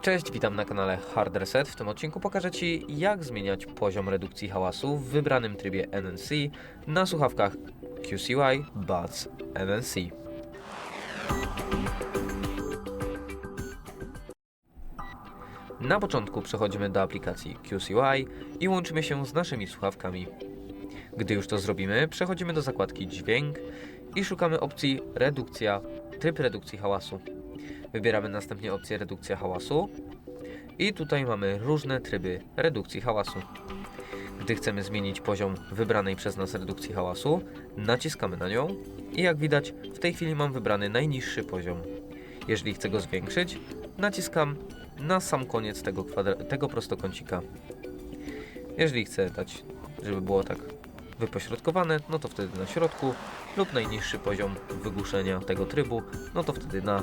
Cześć, witam na kanale Hard Reset. W tym odcinku pokażę Ci, jak zmieniać poziom redukcji hałasu w wybranym trybie NNC na słuchawkach QCY Buds NNC. Na początku przechodzimy do aplikacji QCY i łączymy się z naszymi słuchawkami. Gdy już to zrobimy, przechodzimy do zakładki Dźwięk i szukamy opcji Redukcja, tryb redukcji hałasu. Wybieramy następnie opcję redukcja hałasu i tutaj mamy różne tryby redukcji hałasu. Gdy chcemy zmienić poziom wybranej przez nas redukcji hałasu, naciskamy na nią i jak widać w tej chwili mam wybrany najniższy poziom. Jeżeli chcę go zwiększyć, naciskam na sam koniec tego, tego prostokącika. Jeżeli chcę dać, żeby było tak wypośrodkowane, no to wtedy na środku lub najniższy poziom wygłuszenia tego trybu, no to wtedy na